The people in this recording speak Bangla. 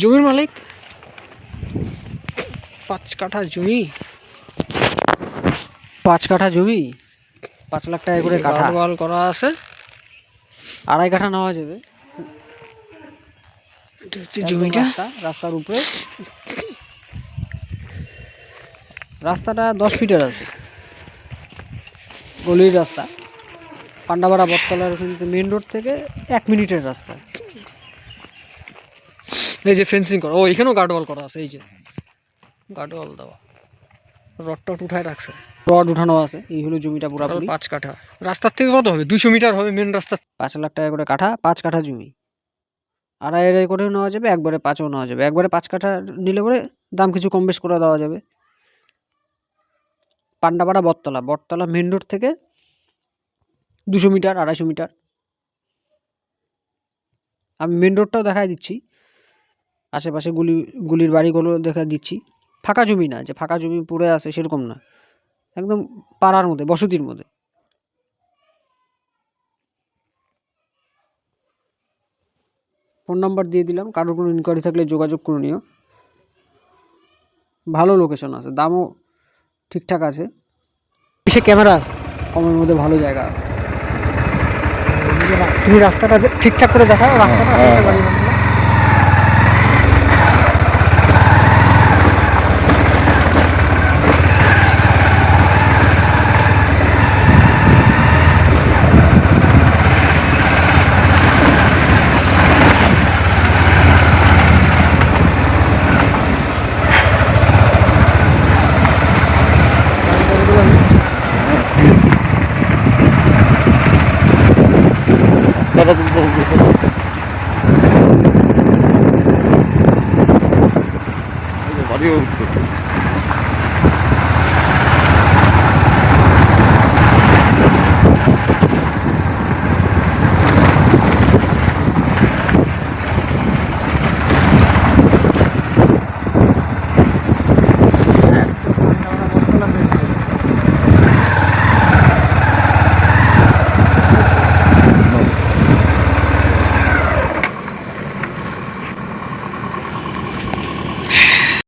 জমির মালিক? পাঁচ কাঠা জমি? পাঁচ কাঠা জমি? পাঁচ লাখ টাকা করে কাঠা। গার্ডওয়াল করা আছে। আড়াই কাঠা নেওয়া যাবে। এটা হচ্ছে জমিটা। রাস্তা রাস্তার উপরে। রাস্তাটা দশ ফিটের আছে। গলির রাস্তা। পান্ডাবাড়া বটতলার মেন রোড থেকে এক মিনিটের রাস্তা। এই যে ফেন্সিং করা ও এখানেও গার্ডওয়াল করা আছে এই যে। গার্ডওয়াল দেওয়া রড টট উঠায় রাখছে। রড উঠানো আছে এই হলো জমিটা পুরাপুরি। পাঁচ কাঠা। রাস্তার থেকে কত হবে? দুশো মিটার হবে মেন রাস্তা। পাঁচ লাখ টাকা করে কাঠা পাঁচ কাঠা জমি। আড়াই আড়াই করেও নেওয়া যাবে একবারে পাঁচও নেওয়া যাবে। একবারে পাঁচ কাঠা নিলে পরে দাম কিছু কম বেশ করে দেওয়া যাবে। পান্ডাপাড়া বটতলা বটতলা মেন রোড থেকে দুশো মিটার আড়াইশো মিটার। আমি মেন রোডটাও দেখাই দিচ্ছি। আশেপাশে গুলি গুলির বাড়িগুলো দেখা দিচ্ছি। ফাঁকা জমি না যে ফাঁকা জমি পড়ে আছে সেরকম না। একদম পাড়ার মধ্যে বসতির মধ্যে। ফোন নাম্বার দিয়ে দিলাম কারোর কোনো ইনকোয়ারি থাকলে যোগাযোগ করে নিও। ভালো লোকেশন আছে দামও ঠিকঠাক আছে। সে ক্যামেরা আছে কমের মধ্যে ভালো জায়গা আছে। তুমি রাস্তাটা ঠিকঠাক করে দেখাও রাস্তাটা আশেপাশে বাড়ি বাড়িগুলো। তারা তো